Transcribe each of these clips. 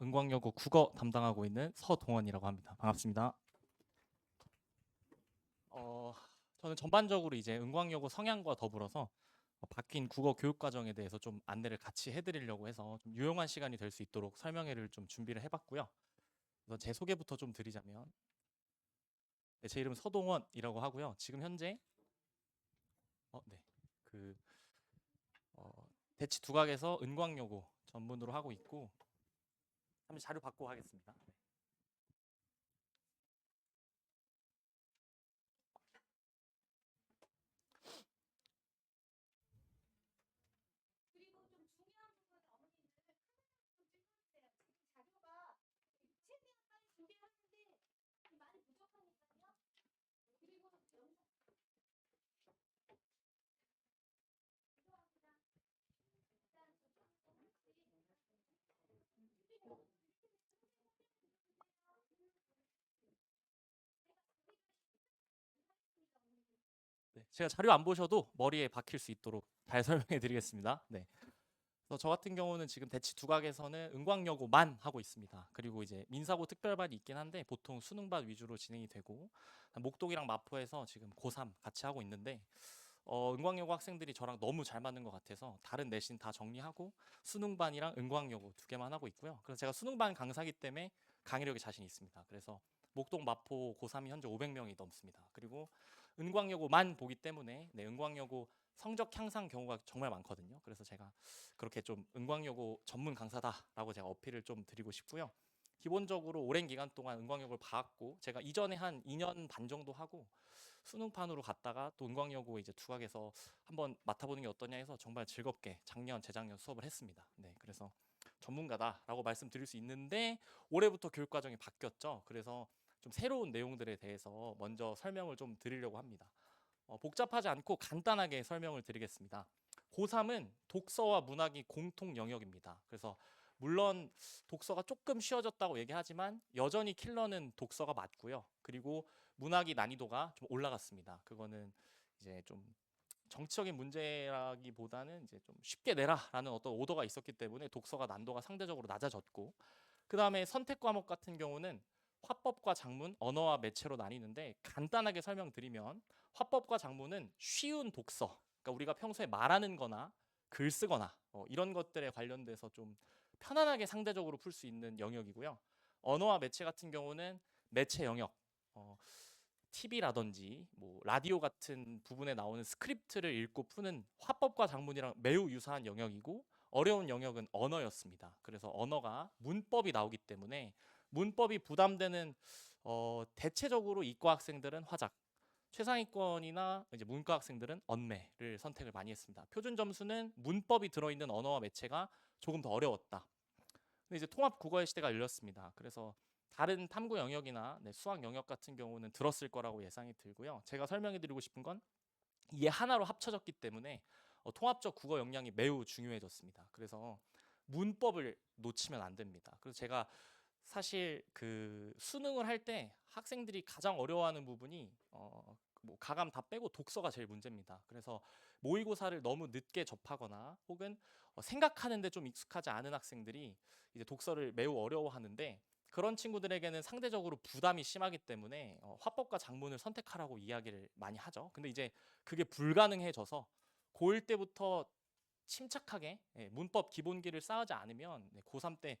은광여고 국어 담당하고 있는 서동원이라고 합니다. 반갑습니다. 어, 저는 전반적으로 이제 은광여고 성향과 더불어서 어, 바뀐 국어 교육 과정에 대해서 좀 안내를 같이 해드리려고 해서 좀 유용한 시간이 될 수 있도록 설명회를 좀 준비를 해봤고요. 그래서 제 소개부터 좀 드리자면, 네, 제 이름은 서동원이라고 하고요. 지금 현재 어, 네, 그 어, 대치 두각에서 은광여고 전문으로 하고 있고, 잠시 자료 받고 하겠습니다. 네. 그리고 좀 중요한 부분은 어머님들 카메라 좀 찍어주세요. 지금 자료가 최대한 빨리 준비하는데 많이 부족하니까요. 그리고 영상 네, 제가 자료 안 보셔도 머리에 박힐 수 있도록 잘 설명해 드리겠습니다. 네. 그래서 저 같은 경우는 지금 대치 두각에서는 은광여고만 하고 있습니다. 그리고 이제 민사고 특별반이 있긴 한데 보통 수능반 위주로 진행이 되고 목동이랑 마포에서 지금 고3 같이 하고 있는데 어, 은광여고 학생들이 저랑 너무 잘 맞는 것 같아서 다른 내신 다 정리하고 수능반이랑 은광여고 두 개만 하고 있고요. 그래서 제가 수능반 강사기 때문에 강의력이 자신 있습니다. 그래서 목동 마포 고3이 현재 500명이 넘습니다. 그리고 은광여고만 보기 때문에 네, 은광여고 성적 향상 경우가 정말 많거든요. 그래서 제가 그렇게 좀 은광여고 전문 강사다라고 제가 어필을 좀 드리고 싶고요. 기본적으로 오랜 기간 동안 은광여고를 봐왔고 제가 이전에 한 2년 반 정도 하고 수능판으로 갔다가 또 은광여고 이제 두각에서 한번 맡아보는 게 어떠냐 해서 정말 즐겁게 작년 재작년 수업을 했습니다. 네, 그래서 전문가다라고 말씀드릴 수 있는데 올해부터 교육 과정이 바뀌었죠. 그래서 좀 새로운 내용들에 대해서 먼저 설명을 좀 드리려고 합니다. 어, 복잡하지 않고 간단하게 설명을 드리겠습니다. 고3은 독서와 문학이 공통 영역입니다. 그래서 물론 독서가 조금 쉬워졌다고 얘기하지만 여전히 킬러는 독서가 맞고요. 그리고 문학이 난이도가 좀 올라갔습니다. 그거는 이제 좀 정치적인 문제라기보다는 이제 좀 쉽게 내라라는 어떤 오더가 있었기 때문에 독서가 난도가 상대적으로 낮아졌고 그 다음에 선택 과목 같은 경우는 화법과 작문, 언어와 매체로 나뉘는데 간단하게 설명드리면 화법과 작문은 쉬운 독서, 그러니까 우리가 평소에 말하는 거나 글 쓰거나 어, 이런 것들에 관련돼서 좀 편안하게 상대적으로 풀 수 있는 영역이고요. 언어와 매체 같은 경우는 매체 영역, 어, TV라든지 뭐 라디오 같은 부분에 나오는 스크립트를 읽고 푸는 화법과 작문이랑 매우 유사한 영역이고 어려운 영역은 언어였습니다. 그래서 언어가 문법이 나오기 때문에 문법이 부담되는 어, 대체적으로 이과 학생들은 화작, 최상위권이나 이제 문과 학생들은 언매를 선택을 많이 했습니다. 표준 점수는 문법이 들어있는 언어와 매체가 조금 더 어려웠다. 근데 이제 통합 국어의 시대가 열렸습니다. 그래서 다른 탐구 영역이나 네, 수학 영역 같은 경우는 들었을 거라고 예상이 들고요. 제가 설명해드리고 싶은 건 이게 하나로 합쳐졌기 때문에 어, 통합적 국어 역량이 매우 중요해졌습니다. 그래서 문법을 놓치면 안 됩니다. 그래서 제가 사실 그 수능을 할 때 학생들이 가장 어려워하는 부분이 어, 뭐 가감 다 빼고 독서가 제일 문제입니다. 그래서 모의고사를 너무 늦게 접하거나 혹은 어, 생각하는데 좀 익숙하지 않은 학생들이 이제 독서를 매우 어려워하는데 그런 친구들에게는 상대적으로 부담이 심하기 때문에 어, 화법과 작문을 선택하라고 이야기를 많이 하죠. 근데 이제 그게 불가능해져서 고1 때부터 침착하게 예, 문법 기본기를 쌓지 않으면 네, 고3 때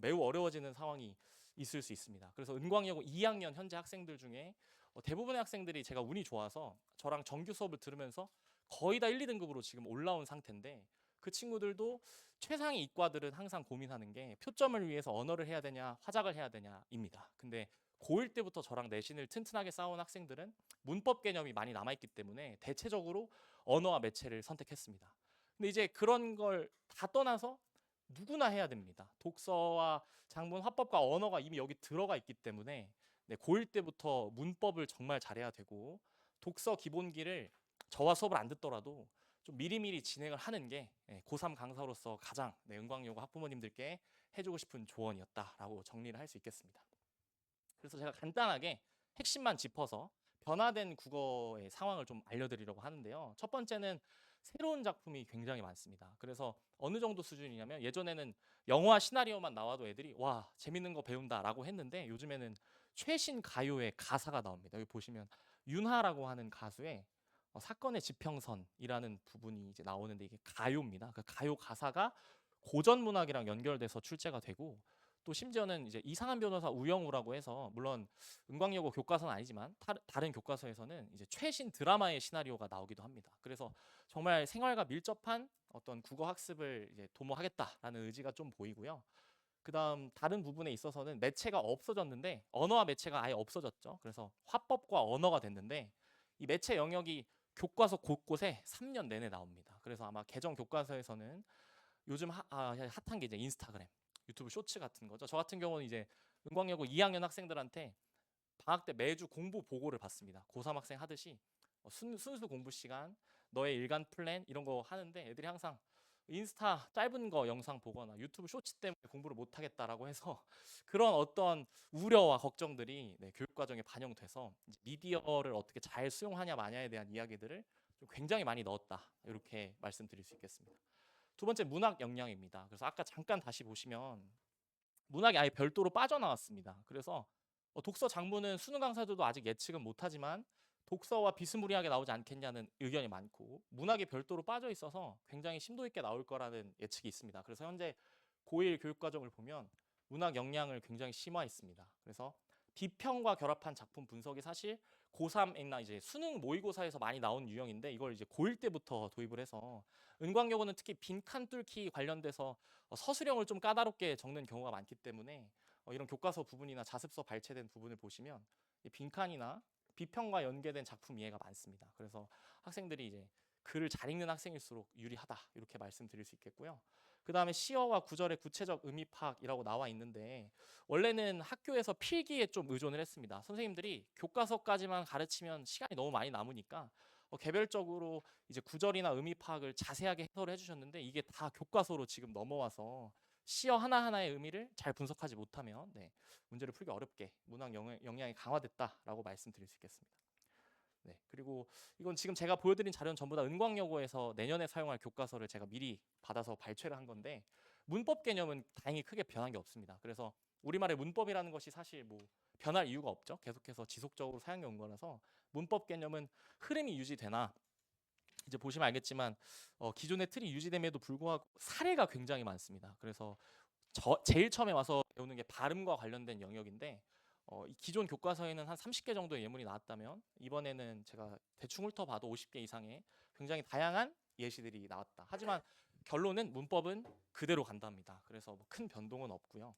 매우 어려워지는 상황이 있을 수 있습니다. 그래서 은광여고 2학년 현재 학생들 중에 어, 대부분의 학생들이 제가 운이 좋아서 저랑 정규 수업을 들으면서 거의 다 1, 2등급으로 지금 올라온 상태인데 그 친구들도 최상위 이과들은 항상 고민하는 게 표점을 위해서 언어를 해야 되냐 화작을 해야 되냐입니다. 근데 고1 때부터 저랑 내신을 튼튼하게 쌓아온 학생들은 문법 개념이 많이 남아있기 때문에 대체적으로 언어와 매체를 선택했습니다. 근데 이제 그런 걸 다 떠나서 누구나 해야 됩니다. 독서와 장문, 화법과 언어가 이미 여기 들어가 있기 때문에 네, 고1 때부터 문법을 정말 잘해야 되고 독서 기본기를 저와 수업을 안 듣더라도 좀 미리미리 진행을 하는 게 네, 고3 강사로서 가장 네, 은광여고 학부모님들께 해주고 싶은 조언이었다라고 정리를 할 수 있겠습니다. 그래서 제가 간단하게 핵심만 짚어서 변화된 국어의 상황을 좀 알려드리려고 하는데요. 첫 번째는 새로운 작품이 굉장히 많습니다. 그래서 어느 정도 수준이냐면 예전에는 영화 시나리오만 나와도 애들이 와 재밌는 거 배운다라고 했는데 요즘에는 최신 가요의 가사가 나옵니다. 여기 보시면 윤하라고 하는 가수의 어, 사건의 지평선이라는 부분이 이제 나오는데 이게 가요입니다. 그 가요 가사가 고전 문학이랑 연결돼서 출제가 되고 또 심지어는 이제 이상한 변호사 우영우라고 해서 물론 은광여고 교과서는 아니지만 타, 다른 교과서에서는 이제 최신 드라마의 시나리오가 나오기도 합니다. 그래서 정말 생활과 밀접한 어떤 국어 학습을 이제 도모하겠다라는 의지가 좀 보이고요. 그다음 다른 부분에 있어서는 매체가 없어졌는데 언어와 매체가 아예 없어졌죠. 그래서 화법과 언어가 됐는데 이 매체 영역이 교과서 곳곳에 3년 내내 나옵니다. 그래서 아마 개정 교과서에서는 요즘 하, 아, 핫한 게 이제 인스타그램, 유튜브 쇼츠 같은 거죠. 저 같은 경우는 이제 은광여고 2학년 학생들한테 방학 때 매주 공부 보고를 받습니다. 고3 학생 하듯이 어, 순, 순수 공부 시간, 너의 일간 플랜 이런 거 하는데 애들이 항상 인스타 짧은 거 영상 보거나 유튜브 쇼츠 때문에 공부를 못 하겠다라고 해서 그런 어떤 우려와 걱정들이 네, 교육 과정에 반영돼서 미디어를 어떻게 잘 수용하냐 마냐에 대한 이야기들을 좀 굉장히 많이 넣었다 이렇게 말씀드릴 수 있겠습니다. 두 번째 문학 역량입니다. 그래서 아까 잠깐 다시 보시면 문학이 아예 별도로 빠져나왔습니다. 그래서 어, 독서 장문은 수능 강사들도 아직 예측은 못하지만 독서와 비스무리하게 나오지 않겠냐는 의견이 많고 문학이 별도로 빠져 있어서 굉장히 심도 있게 나올 거라는 예측이 있습니다. 그래서 현재 고1 교육 과정을 보면 문학 역량을 굉장히 심화했습니다. 그래서 비평과 결합한 작품 분석이 사실 고3이나 이제 수능 모의고사에서 많이 나온 유형인데 이걸 이제 고1 때부터 도입을 해서 은광여고는 특히 빈칸 뚫기 관련돼서 어, 서술형을 좀 까다롭게 적는 경우가 많기 때문에 어, 이런 교과서 부분이나 자습서 발췌된 부분을 보시면 이 빈칸이나 비평과 연계된 작품 이해가 많습니다. 그래서 학생들이 이제 글을 잘 읽는 학생일수록 유리하다 이렇게 말씀드릴 수 있겠고요. 그 다음에 시어와 구절의 구체적 의미 파악이라고 나와 있는데 원래는 학교에서 필기에 좀 의존을 했습니다. 선생님들이 교과서까지만 가르치면 시간이 너무 많이 남으니까 어, 개별적으로 이제 구절이나 의미 파악을 자세하게 해설을 해주셨는데 이게 다 교과서로 지금 넘어와서 시어 하나하나의 의미를 잘 분석하지 못하면 네, 문제를 풀기 어렵게 문학 영향, 영향이 강화됐다라고 말씀드릴 수 있겠습니다. 네, 그리고 이건 지금 제가 보여드린 자료는 전부 다 은광여고에서 내년에 사용할 교과서를 제가 미리 받아서 발췌를 한 건데 문법 개념은 다행히 크게 변한 게 없습니다. 그래서 우리말의 문법이라는 것이 사실 뭐 변할 이유가 없죠. 계속해서 지속적으로 사용해 온 거라서 문법 개념은 흐름이 유지되나 이제 보시면 알겠지만 어, 기존의 틀이 유지됨에도 불구하고 사례가 굉장히 많습니다. 그래서 저 제일 처음에 와서 배우는 게 발음과 관련된 영역인데 어, 이 기존 교과서에는 한 30개 정도의 예문이 나왔다면 이번에는 제가 대충 훑어봐도 50개 이상의 굉장히 다양한 예시들이 나왔다. 하지만 결론은 문법은 그대로 간답니다. 그래서 뭐 큰 변동은 없고요.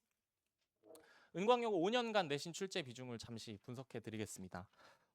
은광여고 5년간 내신 출제 비중을 잠시 분석해 드리겠습니다.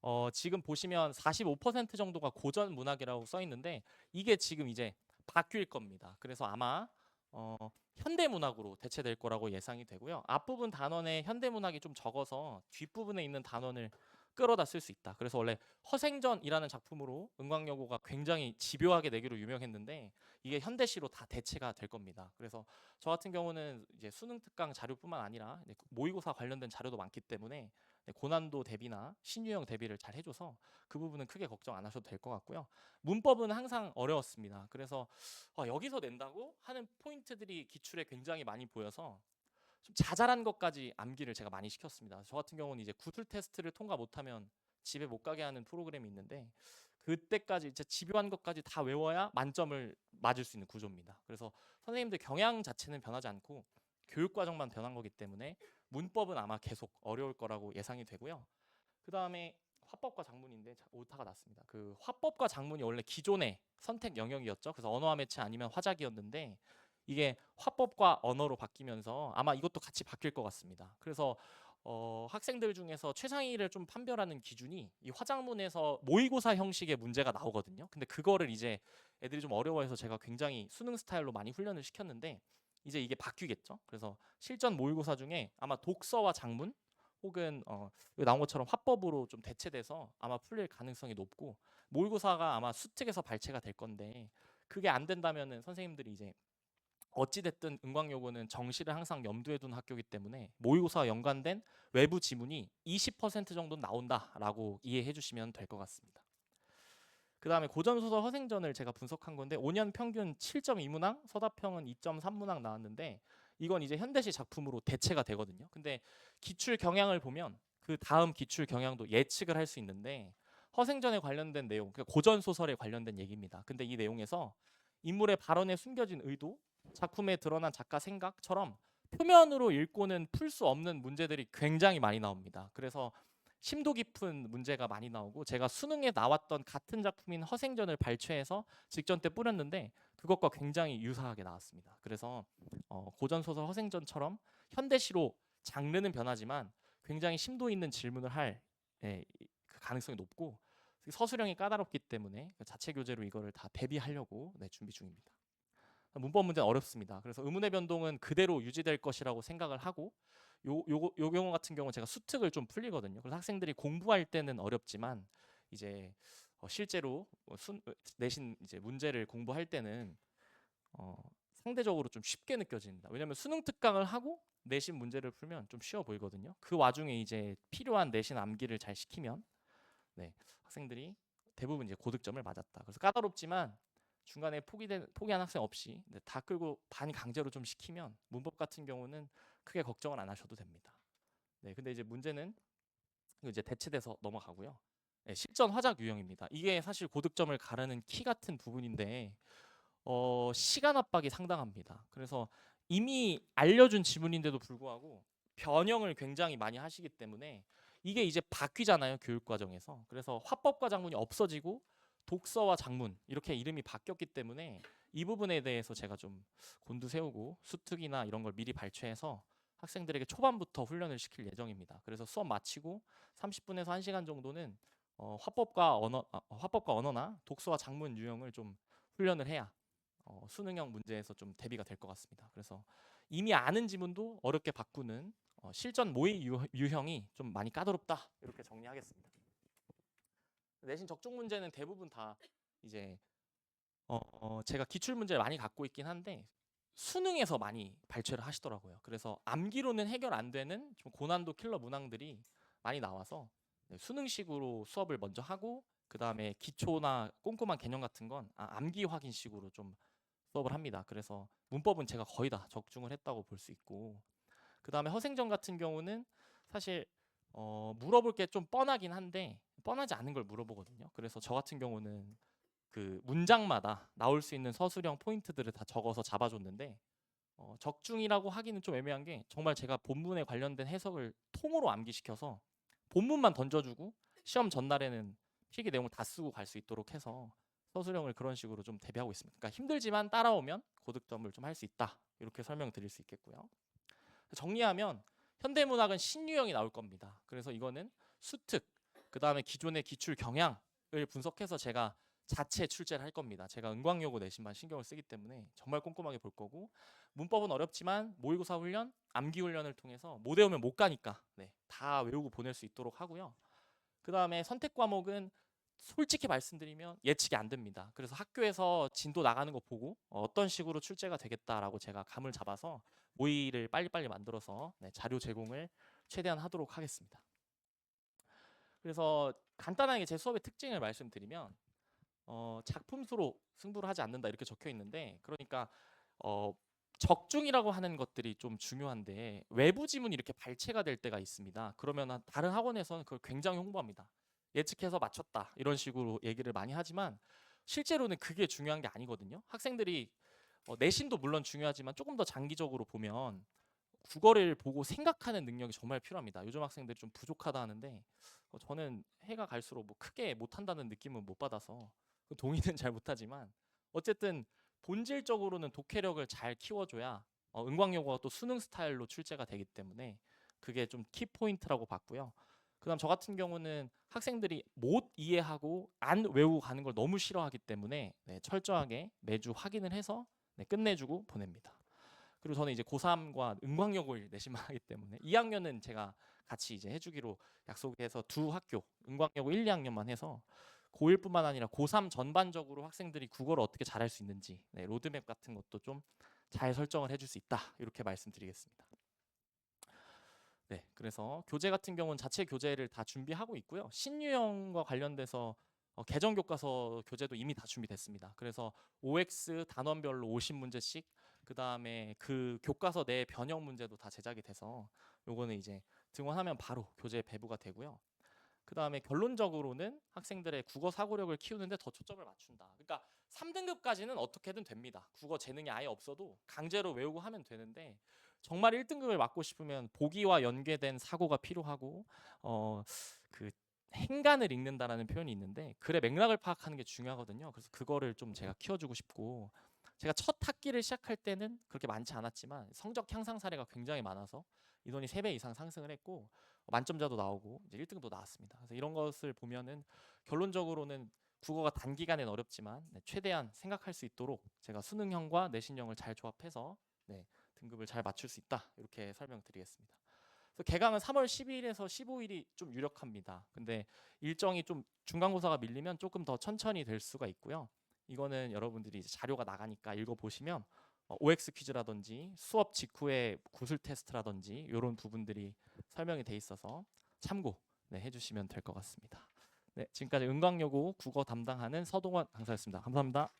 어, 지금 보시면 45% 정도가 고전 문학이라고 써 있는데 이게 지금 이제 바뀔 겁니다. 그래서 아마 어, 현대 문학으로 대체될 거라고 예상이 되고요. 앞부분 단원에 현대 문학이 좀 적어서 뒷부분에 있는 단원을 끌어다 쓸 수 있다. 그래서 원래 허생전이라는 작품으로 은광여고가 굉장히 집요하게 내기로 유명했는데 이게 현대시로 다 대체가 될 겁니다. 그래서 저 같은 경우는 이제 수능 특강 자료뿐만 아니라 이제 모의고사 관련된 자료도 많기 때문에 네, 고난도 대비나 신유형 대비를 잘 해줘서 그 부분은 크게 걱정 안 하셔도 될 것 같고요. 문법은 항상 어려웠습니다. 그래서 어, 여기서 낸다고 하는 포인트들이 기출에 굉장히 많이 보여서 좀 자잘한 것까지 암기를 제가 많이 시켰습니다. 저 같은 경우는 이제 구술 테스트를 통과 못하면 집에 못 가게 하는 프로그램이 있는데 그때까지 진짜 집요한 것까지 다 외워야 만점을 맞을 수 있는 구조입니다. 그래서 선생님들 경향 자체는 변하지 않고 교육 과정만 변한 거기 때문에 문법은 아마 계속 어려울 거라고 예상이 되고요. 그 다음에 화법과 장문인데 자, 오타가 났습니다. 그 화법과 장문이 원래 기존의 선택 영역이었죠. 그래서 언어와 매체 아니면 화작이었는데 이게 화법과 언어로 바뀌면서 아마 이것도 같이 바뀔 것 같습니다. 그래서 어, 학생들 중에서 최상위를 좀 판별하는 기준이 이 화작문에서 모의고사 형식의 문제가 나오거든요. 근데 그거를 이제 애들이 좀 어려워해서 제가 굉장히 수능 스타일로 많이 훈련을 시켰는데 이제 이게 바뀌겠죠. 그래서 실전 모의고사 중에 아마 독서와 장문 혹은 어, 나온 것처럼 화법으로 좀 대체돼서 아마 풀릴 가능성이 높고 모의고사가 아마 수특에서 발췌가 될 건데 그게 안 된다면은 선생님들이 이제 어찌 됐든 은광여고는 정시를 항상 염두에 둔 학교이기 때문에 모의고사와 연관된 외부 지문이 20% 정도 나온다라고 이해해 주시면 될 것 같습니다. 그 다음에 고전 소설 허생전을 제가 분석한 건데 5년 평균 7.2문항, 서다평은 2.3문항 나왔는데 이건 이제 현대시 작품으로 대체가 되거든요. 근데 기출 경향을 보면 그 다음 기출 경향도 예측을 할 수 있는데 허생전에 관련된 내용, 그러니까 고전 소설에 관련된 얘기입니다. 근데 이 내용에서 인물의 발언에 숨겨진 의도, 작품에 드러난 작가 생각처럼 표면으로 읽고는 풀 수 없는 문제들이 굉장히 많이 나옵니다. 그래서 심도 깊은 문제가 많이 나오고 제가 수능에 나왔던 같은 작품인 허생전을 발췌해서 직전 때 뿌렸는데 그것과 굉장히 유사하게 나왔습니다. 그래서 어, 고전 소설 허생전처럼 현대시로 장르는 변하지만 굉장히 심도 있는 질문을 할 예, 이- 그 가능성이 높고 서술형이 까다롭기 때문에 그 자체 교재로 이거를 다 대비하려고 네, 준비 중입니다. 문법 문제는 어렵습니다. 그래서 의문의 변동은 그대로 유지될 것이라고 생각을 하고 요, 요, 요 경우 같은 경우 제가 수특을 좀 풀리거든요. 그래서 학생들이 공부할 때는 어렵지만 이제 어, 실제로 어, 순, 어, 내신 이제 문제를 공부할 때는 어, 상대적으로 좀 쉽게 느껴집니다. 왜냐하면 수능 특강을 하고 내신 문제를 풀면 좀 쉬워 보이거든요. 그 와중에 이제 필요한 내신 암기를 잘 시키면 네, 학생들이 대부분 이제 고득점을 맞았다. 그래서 까다롭지만 중간에 포기된 포기한 학생 없이 네, 다 끌고 반 강제로 좀 시키면 문법 같은 경우는 크게 걱정을 안 하셔도 됩니다. 네, 근데 이제 문제는 이제 대체돼서 넘어가고요. 네, 실전 화작 유형입니다. 이게 사실 고득점을 가르는 키 같은 부분인데 어, 시간 압박이 상당합니다. 그래서 이미 알려준 지문인데도 불구하고 변형을 굉장히 많이 하시기 때문에 이게 이제 바뀌잖아요 교육 과정에서. 그래서 화법과 작문이 없어지고 독서와 작문 이렇게 이름이 바뀌었기 때문에 이 부분에 대해서 제가 좀 곤두세우고 수특이나 이런 걸 미리 발췌해서 학생들에게 초반부터 훈련을 시킬 예정입니다. 그래서 수업 마치고 30분에서 1시간 정도는 어, 화법과 언어, 아, 어, 화법과 언어나 독서와 작문 유형을 좀 훈련을 해야 어, 수능형 문제에서 좀 대비가 될 것 같습니다. 그래서 이미 아는 지문도 어렵게 바꾸는 어, 실전 모의 유, 유형이 좀 많이 까다롭다 이렇게 정리하겠습니다. 내신 적중 문제는 대부분 다 이제 어, 어, 제가 기출 문제를 많이 갖고 있긴 한데 수능에서 많이 발췌를 하시더라고요. 그래서 암기로는 해결 안 되는 좀 고난도 킬러 문항들이 많이 나와서 네, 수능식으로 수업을 먼저 하고 그 다음에 기초나 꼼꼼한 개념 같은 건 아, 암기 확인식으로 좀 수업을 합니다. 그래서 문법은 제가 거의 다 적중을 했다고 볼 수 있고 그 다음에 허생전 같은 경우는 사실 어, 물어볼 게 좀 뻔하긴 한데 뻔하지 않은 걸 물어보거든요. 그래서 저 같은 경우는 그 문장마다 나올 수 있는 서술형 포인트들을 다 적어서 잡아줬는데 어, 적중이라고 하기는 좀 애매한 게 정말 제가 본문에 관련된 해석을 통으로 암기시켜서 본문만 던져주고 시험 전날에는 필기 내용을 다 쓰고 갈 수 있도록 해서 서술형을 그런 식으로 좀 대비하고 있습니다. 그러니까 힘들지만 따라오면 고득점을 좀 할 수 있다 이렇게 설명드릴 수 있겠고요. 정리하면 현대문학은 신유형이 나올 겁니다. 그래서 이거는 수특, 그 다음에 기존의 기출 경향을 분석해서 제가 자체 출제를 할 겁니다. 제가 은광여고 내신만 신경을 쓰기 때문에 정말 꼼꼼하게 볼 거고 문법은 어렵지만 모의고사 훈련, 암기 훈련을 통해서 못 외우면 못 가니까 네, 다 외우고 보낼 수 있도록 하고요. 그 다음에 선택 과목은 솔직히 말씀드리면 예측이 안 됩니다. 그래서 학교에서 진도 나가는 거 보고 어떤 식으로 출제가 되겠다라고 제가 감을 잡아서 모의를 빨리빨리 만들어서 네, 자료 제공을 최대한 하도록 하겠습니다. 그래서 간단하게 제 수업의 특징을 말씀드리면 어, 작품 수로 승부를 하지 않는다 이렇게 적혀 있는데 그러니까 어, 적중이라고 하는 것들이 좀 중요한데 외부 지문이 이렇게 발췌가 될 때가 있습니다. 그러면 다른 학원에서는 그걸 굉장히 홍보합니다. 예측해서 맞췄다 이런 식으로 얘기를 많이 하지만 실제로는 그게 중요한 게 아니거든요. 학생들이 어, 내신도 물론 중요하지만 조금 더 장기적으로 보면 국어를 보고 생각하는 능력이 정말 필요합니다. 요즘 학생들이 좀 부족하다 하는데 어, 저는 해가 갈수록 뭐 크게 못한다는 느낌은 못 받아서 그 동의는 잘 못하지만 어쨌든 본질적으로는 독해력을 잘 키워줘야 어, 은광여고가 또 수능 스타일로 출제가 되기 때문에 그게 좀 키 포인트라고 봤고요. 그다음 저 같은 경우는 학생들이 못 이해하고 안 외우고 가는 걸 너무 싫어하기 때문에 네, 철저하게 매주 확인을 해서 네, 끝내주고 보냅니다. 그리고 저는 이제 고3과 은광여고를 내신만 하기 때문에 2학년은 제가 같이 이제 해주기로 약속해서 두 학교 은광여고 1, 2학년만 해서 고1뿐만 아니라 고3 전반적으로 학생들이 국어를 어떻게 잘할 수 있는지 네, 로드맵 같은 것도 좀 잘 설정을 해줄 수 있다 이렇게 말씀드리겠습니다. 네, 그래서 교재 같은 경우는 자체 교재를 다 준비하고 있고요. 신유형과 관련돼서 어, 개정 교과서 교재도 이미 다 준비됐습니다. 그래서 OX 단원별로 50문제씩 그 다음에 그 교과서 내 변형 문제도 다 제작이 돼서 요거는 이제 등원하면 바로 교재에 배부가 되고요. 그 다음에 결론적으로는 학생들의 국어 사고력을 키우는데 더 초점을 맞춘다. 그러니까 3등급까지는 어떻게든 됩니다. 국어 재능이 아예 없어도 강제로 외우고 하면 되는데 정말 1등급을 맞고 싶으면 보기와 연계된 사고가 필요하고 어 그 행간을 읽는다라는 표현이 있는데 글의 맥락을 파악하는 게 중요하거든요. 그래서 그거를 좀 제가 키워주고 싶고 제가 첫 학기를 시작할 때는 그렇게 많지 않았지만 성적 향상 사례가 굉장히 많아서 인원이 3배 이상 상승을 했고 만점자도 나오고 이제 1등도 나왔습니다. 그래서 이런 것을 보면은 결론적으로는 국어가 단기간엔 어렵지만 네, 최대한 생각할 수 있도록 제가 수능형과 내신형을 잘 조합해서 네, 등급을 잘 맞출 수 있다 이렇게 설명드리겠습니다. 그래서 개강은 3월 12일에서 15일이 좀 유력합니다. 근데 일정이 좀 중간고사가 밀리면 조금 더 천천히 될 수가 있고요. 이거는 여러분들이 이제 자료가 나가니까 읽어보시면 어, OX 퀴즈라든지 수업 직후에 구술 테스트라든지 이런 부분들이 설명이 돼 있어서 참고 네, 해주시면 될 것 같습니다. 네, 지금까지 은광여고 국어 담당하는 서동원 강사였습니다. 감사합니다.